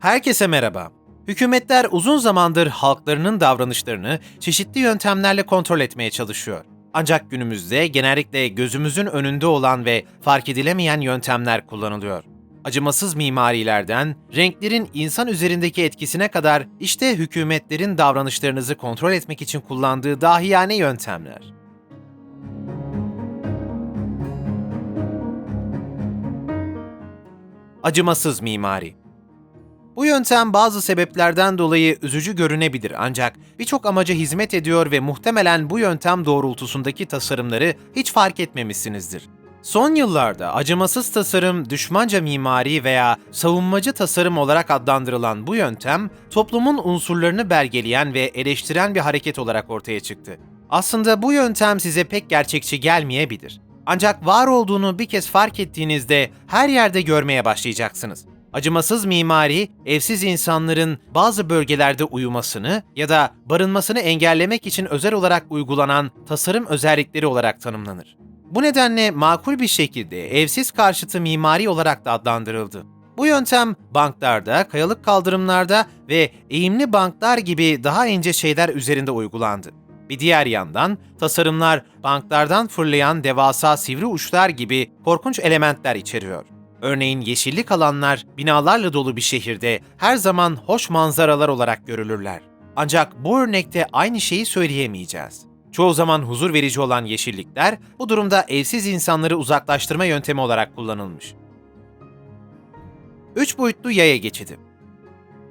Herkese merhaba. Hükümetler uzun zamandır halklarının davranışlarını çeşitli yöntemlerle kontrol etmeye çalışıyor. Ancak günümüzde genellikle gözümüzün önünde olan ve fark edilemeyen yöntemler kullanılıyor. Acımasız mimarilerden, renklerin insan üzerindeki etkisine kadar işte hükümetlerin davranışlarınızı kontrol etmek için kullandığı dahiyane yöntemler. Acımasız mimari bu yöntem bazı sebeplerden dolayı üzücü görünebilir ancak birçok amaca hizmet ediyor ve muhtemelen bu yöntem doğrultusundaki tasarımları hiç fark etmemişsinizdir. Son yıllarda acımasız tasarım, düşmanca mimari veya savunmacı tasarım olarak adlandırılan bu yöntem, toplumun unsurlarını belgeleyen ve eleştiren bir hareket olarak ortaya çıktı. Aslında bu yöntem size pek gerçekçi gelmeyebilir. Ancak var olduğunu bir kez fark ettiğinizde her yerde görmeye başlayacaksınız. Acımasız mimari, evsiz insanların bazı bölgelerde uyumasını ya da barınmasını engellemek için özel olarak uygulanan tasarım özellikleri olarak tanımlanır. Bu nedenle makul bir şekilde evsiz karşıtı mimari olarak da adlandırıldı. Bu yöntem banklarda, kayalık kaldırımlarda ve eğimli banklar gibi daha ince şeyler üzerinde uygulandı. Bir diğer yandan tasarımlar banklardan fırlayan devasa sivri uçlar gibi korkunç elementler içeriyor. Örneğin yeşillik alanlar binalarla dolu bir şehirde her zaman hoş manzaralar olarak görülürler. Ancak bu örnekte aynı şeyi söyleyemeyeceğiz. Çoğu zaman huzur verici olan yeşillikler bu durumda evsiz insanları uzaklaştırma yöntemi olarak kullanılmış. 3 boyutlu yaya geçidi.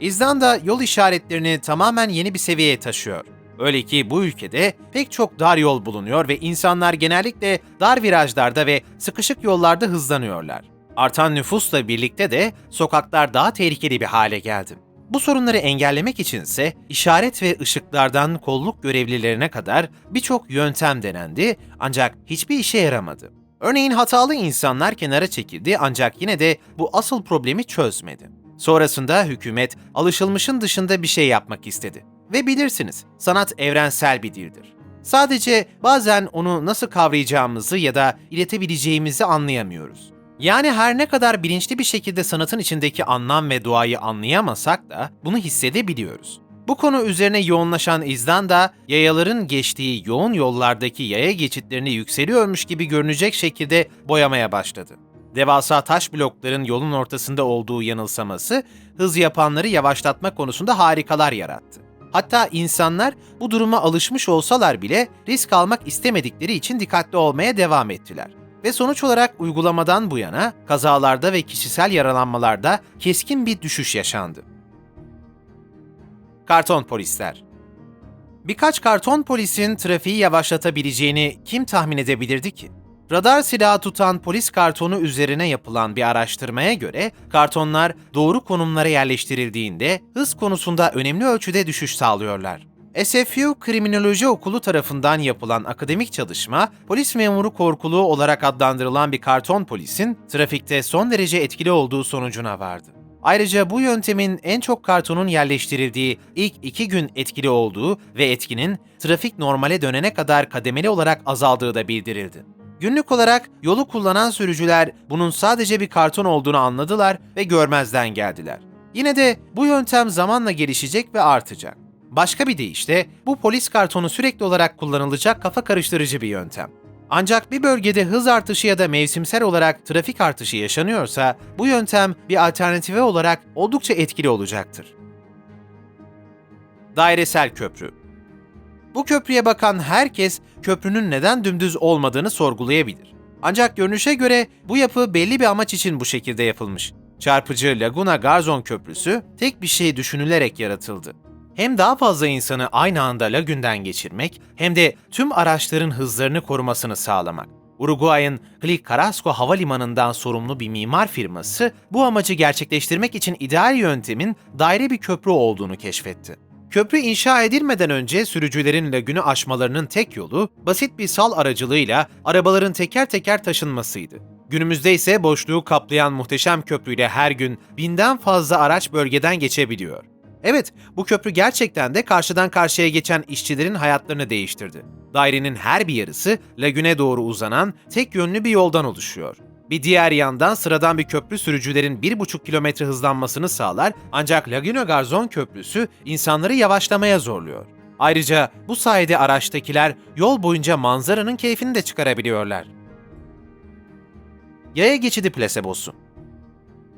İzlanda yol işaretlerini tamamen yeni bir seviyeye taşıyor. Öyle ki bu ülkede pek çok dar yol bulunuyor ve insanlar genellikle dar virajlarda ve sıkışık yollarda hızlanıyorlar. Artan nüfusla birlikte de sokaklar daha tehlikeli bir hale geldi. Bu sorunları engellemek içinse işaret ve ışıklardan kolluk görevlilerine kadar birçok yöntem denendi ancak hiçbir işe yaramadı. Örneğin hatalı insanlar kenara çekildi ancak yine de bu asıl problemi çözmedi. Sonrasında hükümet alışılmışın dışında bir şey yapmak istedi. Ve bilirsiniz, sanat evrensel bir dildir. Sadece bazen onu nasıl kavrayacağımızı ya da iletebileceğimizi anlayamıyoruz. Yani her ne kadar bilinçli bir şekilde sanatın içindeki anlam ve doğayı anlayamasak da bunu hissedebiliyoruz. Bu konu üzerine yoğunlaşan İzlanda, yayaların geçtiği yoğun yollardaki yaya geçitlerini yükseliyormuş gibi görünecek şekilde boyamaya başladı. Devasa taş blokların yolun ortasında olduğu yanılsaması, hız yapanları yavaşlatma konusunda harikalar yarattı. Hatta insanlar bu duruma alışmış olsalar bile risk almak istemedikleri için dikkatli olmaya devam ettiler ve sonuç olarak uygulamadan bu yana kazalarda ve kişisel yaralanmalarda keskin bir düşüş yaşandı. Karton polisler Birkaç karton polisin trafiği yavaşlatabileceğini kim tahmin edebilirdi ki? Radar silahı tutan polis kartonu üzerine yapılan bir araştırmaya göre kartonlar doğru konumlara yerleştirildiğinde hız konusunda önemli ölçüde düşüş sağlıyorlar. SFU Kriminoloji Okulu tarafından yapılan akademik çalışma, polis memuru korkuluğu olarak adlandırılan bir karton polisin trafikte son derece etkili olduğu sonucuna vardı. Ayrıca bu yöntemin en çok kartonun yerleştirildiği ilk iki gün etkili olduğu ve etkinin trafik normale dönene kadar kademeli olarak azaldığı da bildirildi. Günlük olarak yolu kullanan sürücüler bunun sadece bir karton olduğunu anladılar ve görmezden geldiler. Yine de bu yöntem zamanla gelişecek ve artacak. Başka bir deyişle bu polis kartonu sürekli olarak kullanılacak kafa karıştırıcı bir yöntem. Ancak bir bölgede hız artışı ya da mevsimsel olarak trafik artışı yaşanıyorsa bu yöntem bir alternatife olarak oldukça etkili olacaktır. Dairesel köprü Bu köprüye bakan herkes köprünün neden dümdüz olmadığını sorgulayabilir. Ancak görünüşe göre bu yapı belli bir amaç için bu şekilde yapılmış. Çarpıcı Laguna Garzon Köprüsü tek bir şey düşünülerek yaratıldı hem daha fazla insanı aynı anda lagünden geçirmek hem de tüm araçların hızlarını korumasını sağlamak. Uruguay'ın Click Carrasco Havalimanı'ndan sorumlu bir mimar firması bu amacı gerçekleştirmek için ideal yöntemin daire bir köprü olduğunu keşfetti. Köprü inşa edilmeden önce sürücülerin lagünü aşmalarının tek yolu basit bir sal aracılığıyla arabaların teker teker taşınmasıydı. Günümüzde ise boşluğu kaplayan muhteşem köprüyle her gün binden fazla araç bölgeden geçebiliyor. Evet, bu köprü gerçekten de karşıdan karşıya geçen işçilerin hayatlarını değiştirdi. Dairenin her bir yarısı lagüne doğru uzanan tek yönlü bir yoldan oluşuyor. Bir diğer yandan sıradan bir köprü sürücülerin 1,5 kilometre hızlanmasını sağlar ancak Laguna Garzon Köprüsü insanları yavaşlamaya zorluyor. Ayrıca bu sayede araçtakiler yol boyunca manzaranın keyfini de çıkarabiliyorlar. Yaya geçidi plasebosu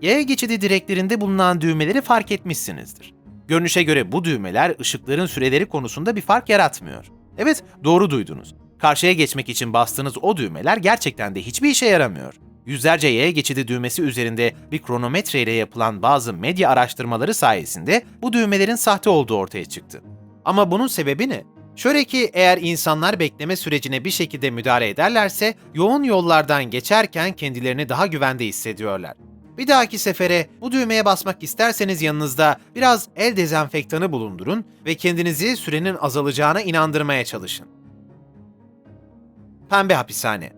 Yaya geçidi direklerinde bulunan düğmeleri fark etmişsinizdir. Görünüşe göre bu düğmeler ışıkların süreleri konusunda bir fark yaratmıyor. Evet, doğru duydunuz. Karşıya geçmek için bastığınız o düğmeler gerçekten de hiçbir işe yaramıyor. Yüzlerce yaya geçidi düğmesi üzerinde bir kronometre ile yapılan bazı medya araştırmaları sayesinde bu düğmelerin sahte olduğu ortaya çıktı. Ama bunun sebebi ne? Şöyle ki eğer insanlar bekleme sürecine bir şekilde müdahale ederlerse yoğun yollardan geçerken kendilerini daha güvende hissediyorlar. Bir dahaki sefere bu düğmeye basmak isterseniz yanınızda biraz el dezenfektanı bulundurun ve kendinizi sürenin azalacağına inandırmaya çalışın. Pembe hapishane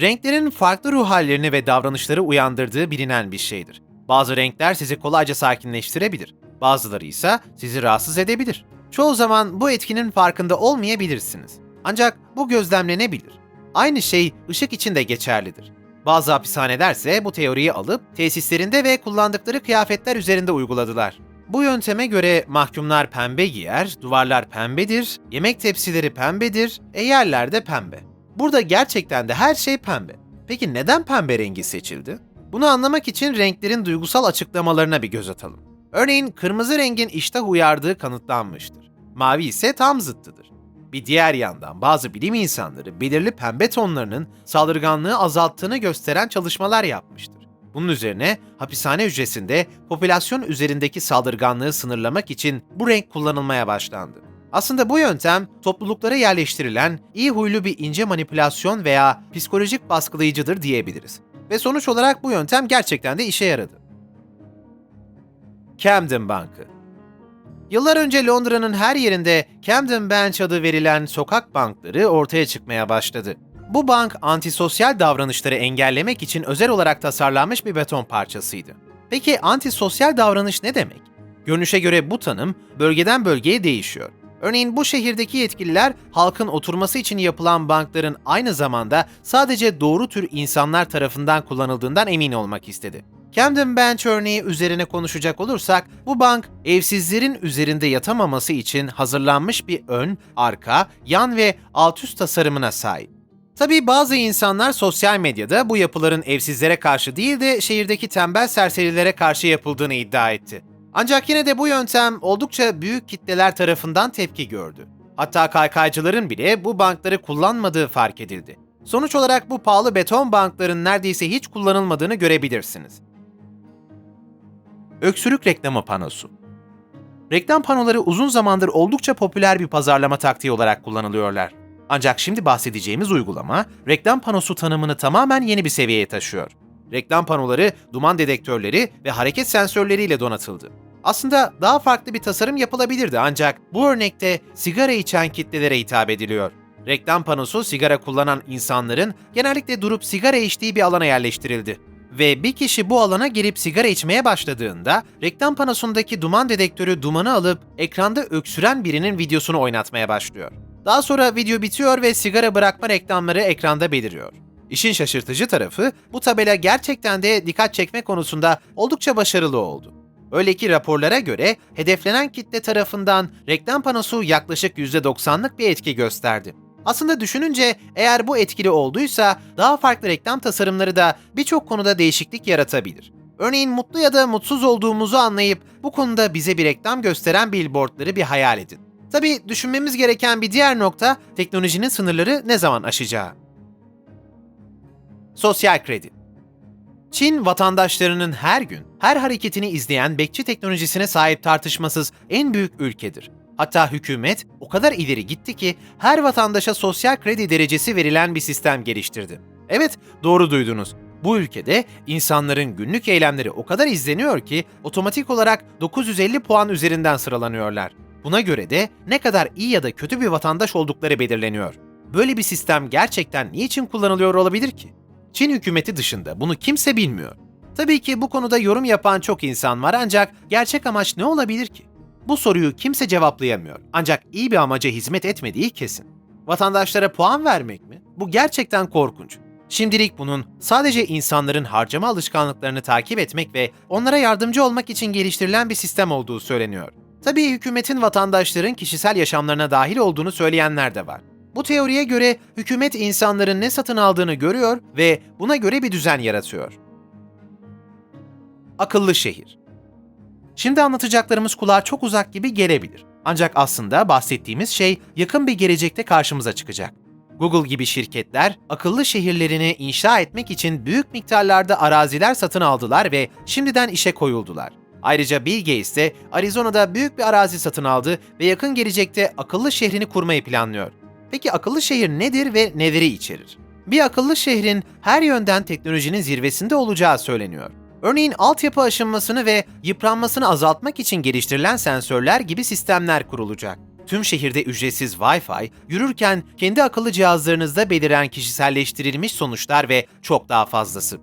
Renklerin farklı ruh hallerini ve davranışları uyandırdığı bilinen bir şeydir. Bazı renkler sizi kolayca sakinleştirebilir, bazıları ise sizi rahatsız edebilir. Çoğu zaman bu etkinin farkında olmayabilirsiniz. Ancak bu gözlemlenebilir. Aynı şey ışık için de geçerlidir. Bazı hapishaneler ise bu teoriyi alıp tesislerinde ve kullandıkları kıyafetler üzerinde uyguladılar. Bu yönteme göre mahkumlar pembe giyer, duvarlar pembedir, yemek tepsileri pembedir, e yerler de pembe. Burada gerçekten de her şey pembe. Peki neden pembe rengi seçildi? Bunu anlamak için renklerin duygusal açıklamalarına bir göz atalım. Örneğin kırmızı rengin iştah uyardığı kanıtlanmıştır. Mavi ise tam zıttıdır. Bir diğer yandan bazı bilim insanları belirli pembe tonlarının saldırganlığı azalttığını gösteren çalışmalar yapmıştır. Bunun üzerine hapishane hücresinde popülasyon üzerindeki saldırganlığı sınırlamak için bu renk kullanılmaya başlandı. Aslında bu yöntem topluluklara yerleştirilen iyi huylu bir ince manipülasyon veya psikolojik baskılayıcıdır diyebiliriz. Ve sonuç olarak bu yöntem gerçekten de işe yaradı. Camden Bankı Yıllar önce Londra'nın her yerinde Camden Bench adı verilen sokak bankları ortaya çıkmaya başladı. Bu bank antisosyal davranışları engellemek için özel olarak tasarlanmış bir beton parçasıydı. Peki antisosyal davranış ne demek? Görünüşe göre bu tanım bölgeden bölgeye değişiyor. Örneğin bu şehirdeki yetkililer halkın oturması için yapılan bankların aynı zamanda sadece doğru tür insanlar tarafından kullanıldığından emin olmak istedi. Camden Bench örneği üzerine konuşacak olursak, bu bank evsizlerin üzerinde yatamaması için hazırlanmış bir ön, arka, yan ve alt üst tasarımına sahip. Tabii bazı insanlar sosyal medyada bu yapıların evsizlere karşı değil de şehirdeki tembel serserilere karşı yapıldığını iddia etti. Ancak yine de bu yöntem oldukça büyük kitleler tarafından tepki gördü. Hatta kaykaycıların bile bu bankları kullanmadığı fark edildi. Sonuç olarak bu pahalı beton bankların neredeyse hiç kullanılmadığını görebilirsiniz. Öksürük reklamı panosu. Reklam panoları uzun zamandır oldukça popüler bir pazarlama taktiği olarak kullanılıyorlar. Ancak şimdi bahsedeceğimiz uygulama reklam panosu tanımını tamamen yeni bir seviyeye taşıyor. Reklam panoları duman dedektörleri ve hareket sensörleriyle donatıldı. Aslında daha farklı bir tasarım yapılabilirdi ancak bu örnekte sigara içen kitlelere hitap ediliyor. Reklam panosu sigara kullanan insanların genellikle durup sigara içtiği bir alana yerleştirildi ve bir kişi bu alana girip sigara içmeye başladığında reklam panosundaki duman dedektörü dumanı alıp ekranda öksüren birinin videosunu oynatmaya başlıyor. Daha sonra video bitiyor ve sigara bırakma reklamları ekranda beliriyor. İşin şaşırtıcı tarafı bu tabela gerçekten de dikkat çekme konusunda oldukça başarılı oldu. Öyle ki raporlara göre hedeflenen kitle tarafından reklam panosu yaklaşık %90'lık bir etki gösterdi. Aslında düşününce eğer bu etkili olduysa daha farklı reklam tasarımları da birçok konuda değişiklik yaratabilir. Örneğin mutlu ya da mutsuz olduğumuzu anlayıp bu konuda bize bir reklam gösteren billboardları bir hayal edin. Tabii düşünmemiz gereken bir diğer nokta teknolojinin sınırları ne zaman aşacağı. Sosyal kredi. Çin vatandaşlarının her gün, her hareketini izleyen bekçi teknolojisine sahip tartışmasız en büyük ülkedir. Hatta hükümet o kadar ileri gitti ki her vatandaşa sosyal kredi derecesi verilen bir sistem geliştirdi. Evet, doğru duydunuz. Bu ülkede insanların günlük eylemleri o kadar izleniyor ki otomatik olarak 950 puan üzerinden sıralanıyorlar. Buna göre de ne kadar iyi ya da kötü bir vatandaş oldukları belirleniyor. Böyle bir sistem gerçekten niçin kullanılıyor olabilir ki? Çin hükümeti dışında bunu kimse bilmiyor. Tabii ki bu konuda yorum yapan çok insan var ancak gerçek amaç ne olabilir ki? Bu soruyu kimse cevaplayamıyor. Ancak iyi bir amaca hizmet etmediği kesin. Vatandaşlara puan vermek mi? Bu gerçekten korkunç. Şimdilik bunun sadece insanların harcama alışkanlıklarını takip etmek ve onlara yardımcı olmak için geliştirilen bir sistem olduğu söyleniyor. Tabii hükümetin vatandaşların kişisel yaşamlarına dahil olduğunu söyleyenler de var. Bu teoriye göre hükümet insanların ne satın aldığını görüyor ve buna göre bir düzen yaratıyor. Akıllı şehir. Şimdi anlatacaklarımız kulağa çok uzak gibi gelebilir. Ancak aslında bahsettiğimiz şey yakın bir gelecekte karşımıza çıkacak. Google gibi şirketler akıllı şehirlerini inşa etmek için büyük miktarlarda araziler satın aldılar ve şimdiden işe koyuldular. Ayrıca Bill Gates de Arizona'da büyük bir arazi satın aldı ve yakın gelecekte akıllı şehrini kurmayı planlıyor. Peki akıllı şehir nedir ve neleri içerir? Bir akıllı şehrin her yönden teknolojinin zirvesinde olacağı söyleniyor. Örneğin altyapı aşınmasını ve yıpranmasını azaltmak için geliştirilen sensörler gibi sistemler kurulacak. Tüm şehirde ücretsiz Wi-Fi, yürürken kendi akıllı cihazlarınızda beliren kişiselleştirilmiş sonuçlar ve çok daha fazlası.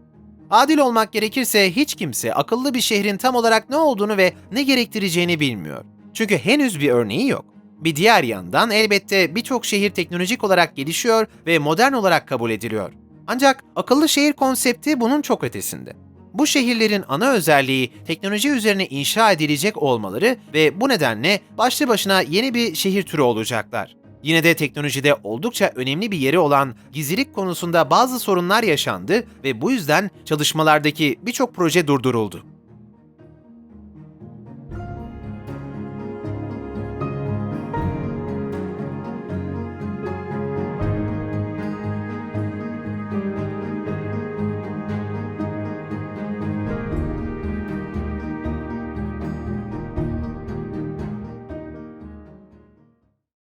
Adil olmak gerekirse hiç kimse akıllı bir şehrin tam olarak ne olduğunu ve ne gerektireceğini bilmiyor. Çünkü henüz bir örneği yok. Bir diğer yandan elbette birçok şehir teknolojik olarak gelişiyor ve modern olarak kabul ediliyor. Ancak akıllı şehir konsepti bunun çok ötesinde. Bu şehirlerin ana özelliği teknoloji üzerine inşa edilecek olmaları ve bu nedenle başlı başına yeni bir şehir türü olacaklar. Yine de teknolojide oldukça önemli bir yeri olan gizlilik konusunda bazı sorunlar yaşandı ve bu yüzden çalışmalardaki birçok proje durduruldu.